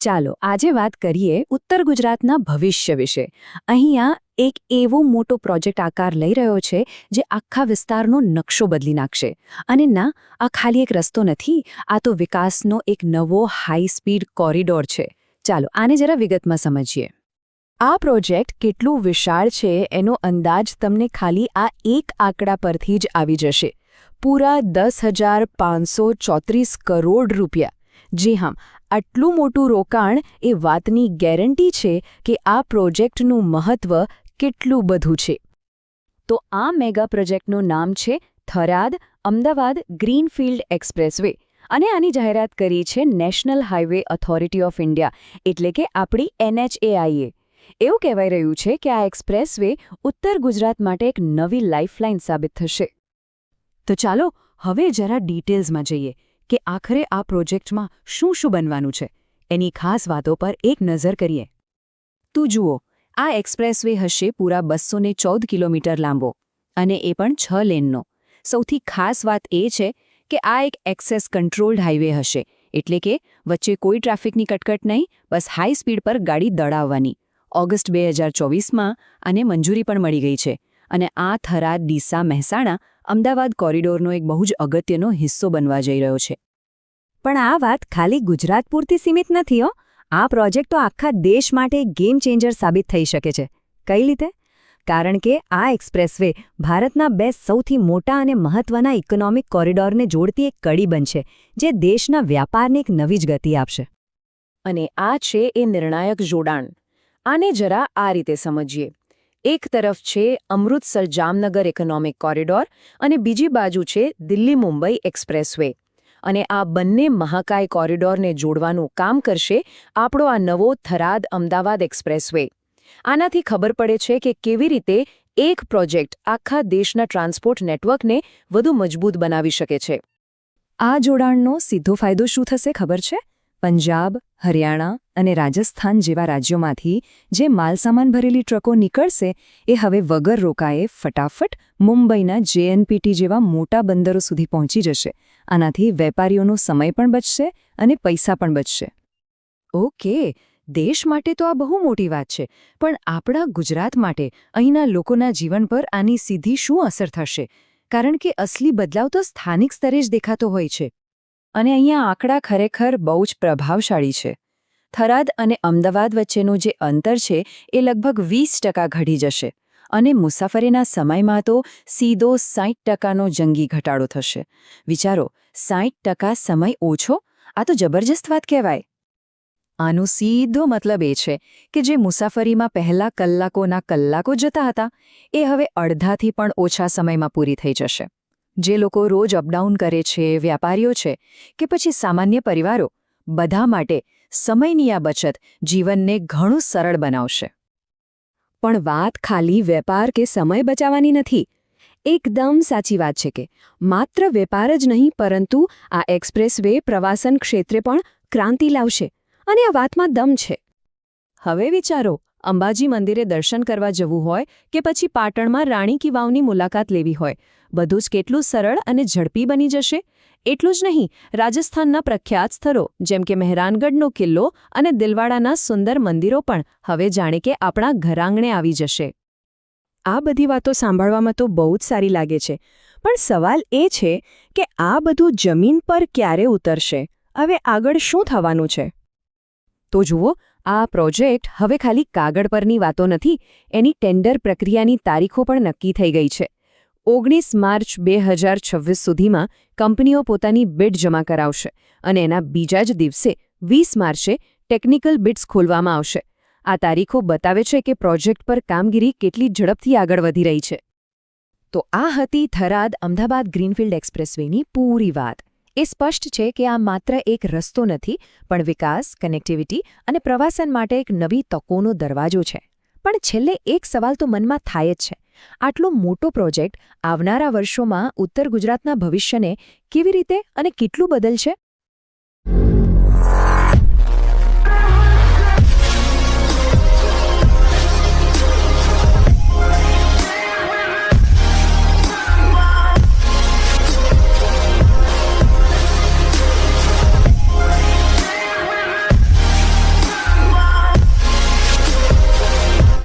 ચાલો આજે વાત કરીએ ઉત્તર ગુજરાતના ભવિષ્ય વિશે. અહીંયા એક એવો મોટો પ્રોજેક્ટ આકાર લઈ રહ્યો છે, જે આખા વિસ્તારનો નકશો બદલી નાખશે. અને ના, આ ખાલી એક રસ્તો નથી, આ તો વિકાસનો એક નવો હાઈ સ્પીડ કોરિડોર છે. ચાલો આને જરા વિગતમાં સમજીએ. આ પ્રોજેક્ટ કેટલું વિશાળ છે, એનો અંદાજ તમને ખાલી આ એક આંકડા પરથી જ આવી જશે. પૂરા દસ હજાર પાંચસો ચોત્રીસ કરોડ રૂપિયા. જી હા આટલું મોટું રોકાણ એ વાતની ગેરંટી છે કે આ પ્રોજેક્ટનું મહત્વ કેટલું બધું છે. તો આ મેગા પ્રોજેક્ટનું નામ છે થરાદ અમદાવાદ ગ્રીનફિલ્ડ એક્સપ્રેસવે અને આની જાહેરાત કરી છે national highway authority of India એટલે કે આપણી એનએચએઆઈએ. એવું કહેવાઈ રહ્યું છે કે આ એક્સપ્રેસવે ઉત્તર ગુજરાત માટે એક નવી લાઇફલાઇન સાબિત થશે. તો ચાલો હવે જરા ડિટેલ્સમાં જઈએ. કે આખરે આ પ્રોજેક્ટમાં શું શું બનવાનું છે? એની ખાસ વાતો પર એક નજર કરીએ. તું જુઓ, આ એક્સપ્રેસવે હશે પૂરા બસો ચૌદ કિલોમીટર લાંબો અને એ પણ છ લેનનો. સૌથી ખાસ વાત એ છે કે આ એક એક્સેસ કંટ્રોલ્ડ હાઇવે હશે, એટલે કે વચ્ચે કોઈ ટ્રાફિકની કટકટ નહીં, બસ હાઈ સ્પીડ પર ગાડી દડાવવાની. ઓગસ્ટ બે હજાર ચોવીસમાં આને મંજૂરી પણ મળી ગઈ છે. અને આ થરાદ ડીસા મહેસાણા અમદાવાદ કોરિડોરનો એક બહુ જ અગત્યનો હિસ્સો બનવા જઈ રહ્યો છે. પણ આ વાત ખાલી ગુજરાત પૂરતી સીમિત નથી આ પ્રોજેક્ટ તો આખા દેશ માટે ગેમ ચેન્જર સાબિત થઈ શકે છે. કઈ રીતે? કારણ કે આ એક્સપ્રેસવે ભારતના બે સૌથી મોટા અને મહત્વના ઇકોનોમિક કોરિડોરને જોડતી એક કડી બનશે, જે દેશના વ્યાપારને એક નવી જ ગતિ આપશે. અને આ છે એ નિર્ણાયક જોડાણ. આને જરા આ રીતે સમજીએ. એક તરફ છે અમૃતસર જામનગર ઇકોનોમિક કોરિડોર અને બીજી બાજુ છે દિલ્હી મુંબઈ એક્સપ્રેસવે અને આ બંને મહાકાય કોરિડોરને જોડવાનું કામ કરશે આપણો આ નવો થરાદ અમદાવાદ એક્સપ્રેસવે આનાથી ખબર પડે છે કે કેવી રીતે એક પ્રોજેક્ટ આખા દેશના ટ્રાન્સપોર્ટ નેટવર્કને વધુ મજબૂત બનાવી શકે છે. આ જોડાણનો સીધો ફાયદો શું થશે ખબર છે? પંજાબ, હરિયાણા અને રાજસ્થાન જેવા રાજ્યોમાંથી જે માલસામાન ભરેલી ટ્રકો નીકળશે, એ હવે વગર રોકાએ ફટાફટ મુંબઈના જેએનપીટી જેવા મોટા બંદરો સુધી પહોંચી જશે. આનાથી વેપારીઓનો સમય પણ બચશે અને પૈસા પણ બચશે. ઓકે, દેશ માટે તો આ બહુ મોટી વાત છે, પણ આપણા ગુજરાત માટે અહીંના લોકોના જીવન પર આની સીધી શું અસર થશે? કારણ કે અસલી બદલાવ તો સ્થાનિક સ્તરે જ દેખાતો હોય છે. અને અહીંયા આંકડા ખરેખર બહુ જ પ્રભાવશાળી છે. થરાદ અને અમદાવાદ વચ્ચેનું જે અંતર છે, એ લગભગ વીસ ટકા ઘટી જશે અને મુસાફરીના સમયમાં તો સીધો સાઠ ટકાનો જંગી ઘટાડો થશે. વિચારો સાઠ ટકા સમય ઓછો? આ તો જબરજસ્ત વાત કહેવાય. આનો સીધો મતલબ એ છે કે જે મુસાફરીમાં પહેલા કલાકોના કલાકો જતા હતા, એ હવે અડધાથી પણ ઓછા સમયમાં પૂરી થઈ જશે. જે લોકો રોજ અપડાઉન કરે છે, વ્યાપારીઓ છે કે પછી સામાન્ય પરિવારો, બધા માટે સમયની આ બચત જીવનને ઘણું સરળ બનાવશે. પણ વાત ખાલી વેપાર કે સમય બચાવવાની નથી. એકદમ સાચી વાત છે કે માત્ર વેપાર જ નહીં, પરંતુ આ એક્સપ્રેસ પ્રવાસન ક્ષેત્રે પણ ક્રાંતિ લાવશે અને આ વાતમાં દમ છે. હવે વિચારો, અંબાજી મંદિરે દર્શન કરવા જવું હોય કે પછી પાટણમાં રાણી કી વાવની મુલાકાત લેવી હોય બધું જ કેટલું સરળ અને ઝડપી બની જશે? એટલું જ નહીં, રાજસ્થાનના પ્રખ્યાત સ્થળો, જેમ કે મહેરાનગઢનો કિલ્લો અને દિલવાડાના સુંદર મંદિરો પણ હવે જાણે કે આપણા ઘરાંગણે આવી જશે. આ બધી વાતો સાંભળવામાં તો બહુ જ સારી લાગે છે. પણ સવાલ એ છે કે આ બધું જમીન પર ક્યારે ઉતરશે? હવે આગળ શું થવાનું છે? તો જુઓ, આ પ્રોજેક્ટ હવે ખાલી કાગળ પરની વાતો નથી, એની ટેન્ડર પ્રક્રિયાની તારીખો પણ નક્કી થઈ ગઈ છે. ઓગણીસ માર્ચ બે હજાર છવ્વીસ સુધીમાં કંપનીઓ પોતાની બિડ જમા કરાવશે અને એના બીજા જ દિવસે વીસ માર્ચે ટેકનિકલ બિડ્સ ખોલવામાં આવશે. આ તારીખો બતાવે છે કે પ્રોજેક્ટ પર કામગીરી કેટલી ઝડપથી આગળ વધી રહી છે. તો આ હતી થરાદ અમદાવાદ ગ્રીનફિલ્ડ એક્સપ્રેસવેની પૂરી વાત. એ સ્પષ્ટ છે કે આ માત્ર એક રસ્તો નથી, પણ વિકાસ કનેક્ટિવિટી અને પ્રવાસન માટે એક નવી તકોનો દરવાજો છે. પણ છેલ્લે એક સવાલ તો મનમાં થાય જ છે. આટલો મોટો પ્રોજેક્ટ આવનારા વર્ષોમાં ઉત્તર ગુજરાતના ભવિષ્યને કેવી રીતે અને કેટલું બદલશે?